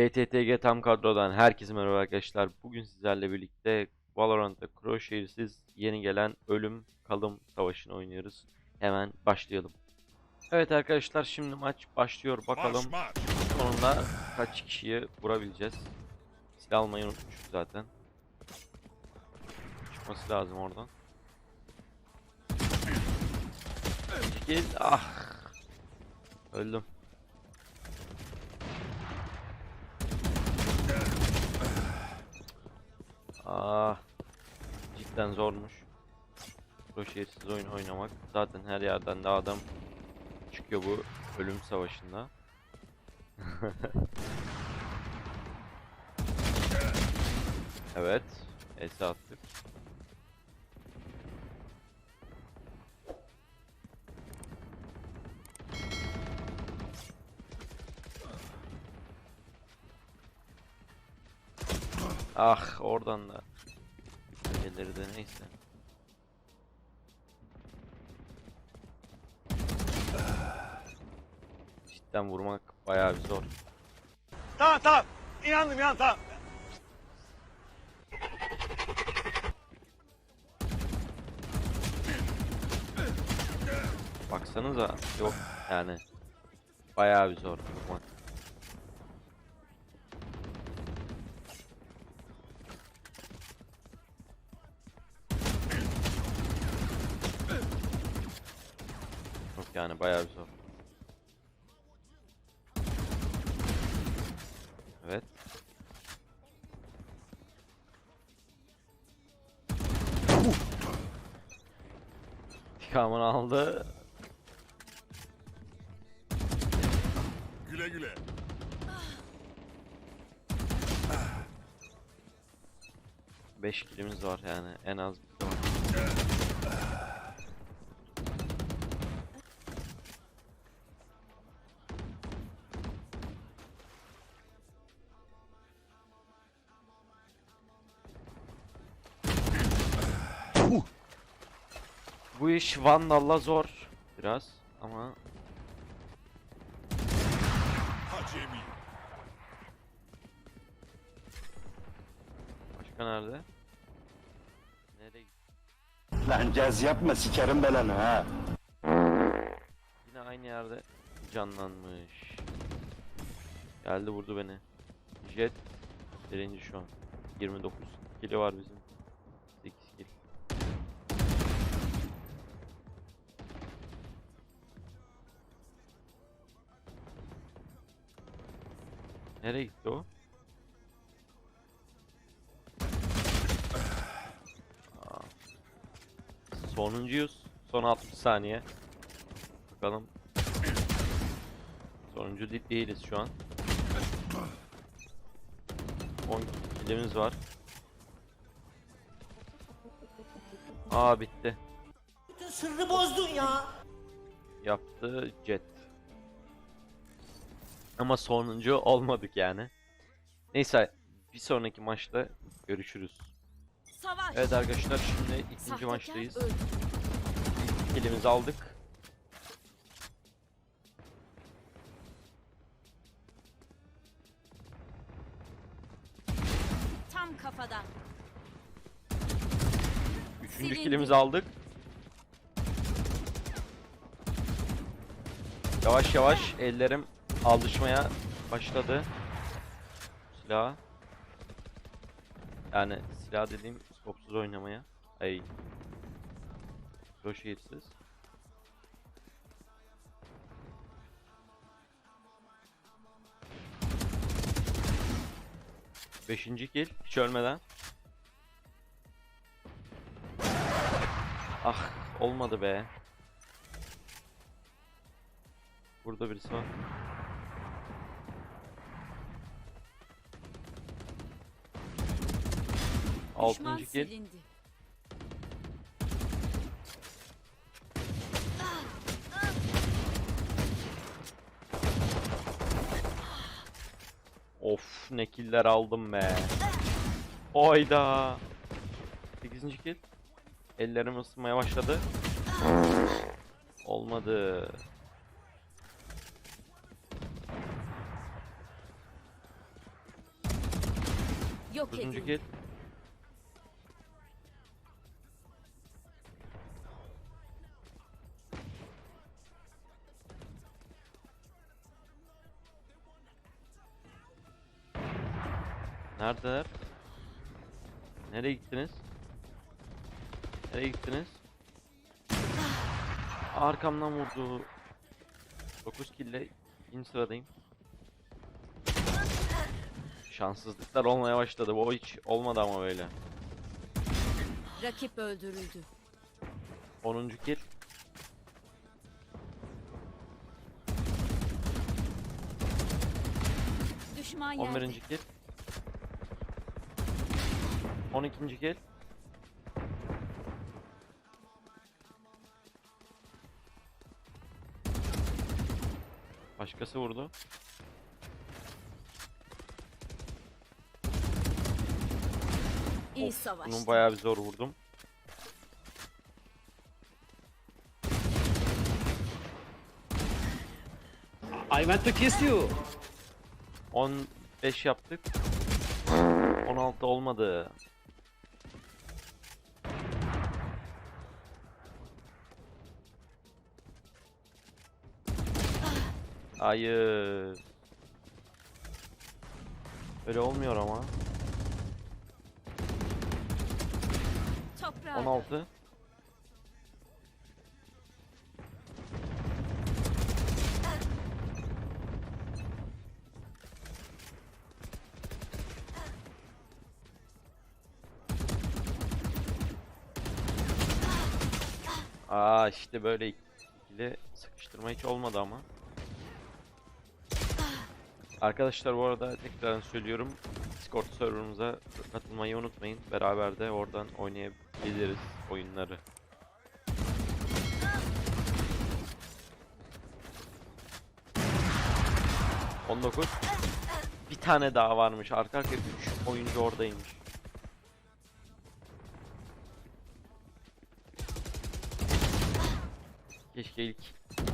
BTTG tam kadrodan herkese merhaba arkadaşlar. Bugün sizlerle birlikte Valorant'ta Crosshair'siz yeni gelen Ölüm Kalım Savaşı'nı oynuyoruz. Hemen başlayalım. Evet arkadaşlar şimdi maç başlıyor. Bakalım sonunda kaç kişiyi vurabileceğiz. Silah almayı unutmuşuz zaten. Çıkması lazım oradan. Çekil. Ah. Öldüm. Ah. Cidden zormuş. Kroşetsiz oyun oynamak. Zaten her yerden de adam çıkıyor bu ölüm savaşında. evet. Ese attık. Ah oradan da gelir de neyse. Cidden vurmak bayağı bir zor. Tamam tamam. İnandım ya tamam. Baksanıza yok yani bayağı bir zor vurmak. Yani bayağı bir zor. Evet. İntikamını aldı. Güle güle. Beş kilimiz var yani en az bir var. Bu iş Vandal'la zor biraz ama Acemi. başka nerede? Nereye Lan caz yapma sikerim belanı ha. Yine aynı yerde canlanmış. Geldi vurdu beni. Jet birinci şu an. 29 kili var bizim. Nereye gitti o? Aa. Sonuncuyuz. Son 60 saniye. Bakalım. Sonuncu de- değiliz şu an. 10 kilimiz var. Aa bitti. Bütün sırrı bozdun ya. Yaptı jet. Ama sonuncu olmadık yani. Neyse bir sonraki maçta görüşürüz. Savaş. Evet arkadaşlar şimdi ikinci Sahtekar maçtayız. öldü. İlk kilimizi aldık. Tam kafadan. Üçüncü Silindi. kilimizi aldık. Yavaş yavaş ellerim alışmaya başladı. Silah. Yani silah dediğim skopsuz oynamaya. Ay. Kroşeyitsiz. Beşinci kill. Hiç ölmeden. Ah olmadı be. Burada birisi var. Düşman Altıncı kill. silindi. Of ne killer aldım be. Oyda. 8. kill. Ellerim ısınmaya başladı. Olmadı. Yok Dördüncü edin. kill. Neredeler? Nereye gittiniz? Nereye gittiniz? Arkamdan vurdu. 9 kille ikinci sıradayım. Şanssızlıklar olmaya başladı. Bu hiç olmadı ama böyle. Rakip öldürüldü. 10. kill. Düşman yerde. 11. kill. 12. kill. Başkası vurdu. İyi Of, savaştı. Bunu bayağı bir zor vurdum. I want to kiss you. 15 yaptık. 16 olmadı. Hayır. Öyle olmuyor ama. Toprağa. 16. Aa işte böyle ikili sıkıştırma hiç olmadı ama. Arkadaşlar bu arada tekrar söylüyorum. Discord serverımıza katılmayı unutmayın. Beraber de oradan oynayabiliriz oyunları. On dokuz. Bir tane daha varmış. Arka arkaya 3 oyuncu oradaymış. Keşke ilk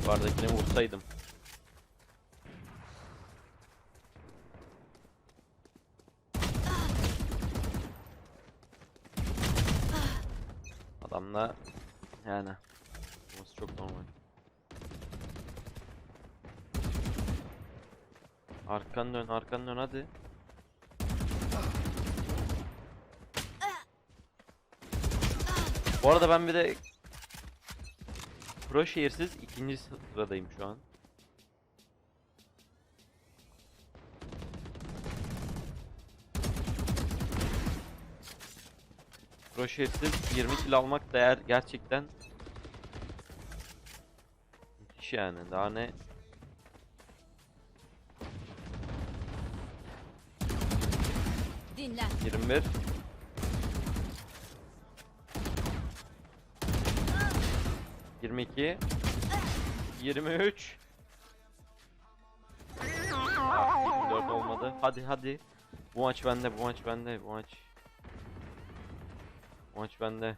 bardakine vursaydım. Adamla yani olması çok normal. Arkan dön, arkan dön hadi. Bu arada ben bir de Pro şehirsiz ikinci sıradayım şu an. Şehirsiz 20 kill almak değer gerçekten müthiş yani daha ne Dinlen. 21 22 23 Ah, 24 olmadı. Hadi hadi. Bu maç bende, bu maç bende, bu maç. Maç bende.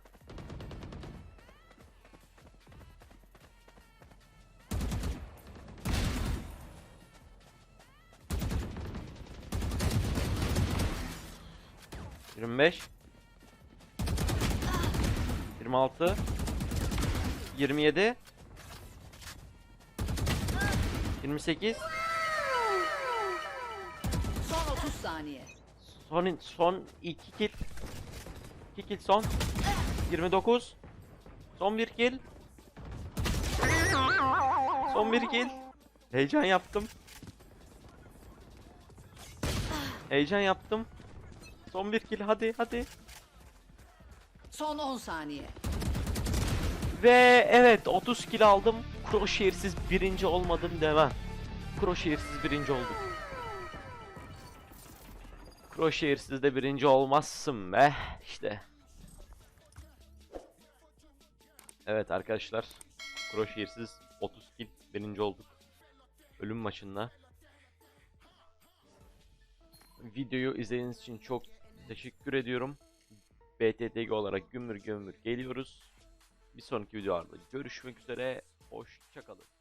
Yirmi beş. Yirmi altı. Yirmi yedi. Yirmi sekiz. Son 30 saniye. Son son 2 kill. 2 kill son. 29. Son 1 kill. Son 1 kill. Heyecan yaptım. Heyecan yaptım. Son 1 kill hadi hadi. Son 10 saniye. Ve evet 30 kill aldım. Crosshair'siz birinci olmadım demem. Crosshair'siz birinci oldum. Crosshair'siz de birinci olmazsın be işte. Evet arkadaşlar. Crosshair'siz 30 kill birinci olduk. Ölüm maçında. Videoyu izlediğiniz için çok teşekkür ediyorum. BTTG olarak gümbür gümbür geliyoruz. Bir sonraki videolarda görüşmek üzere. Hoşçakalın.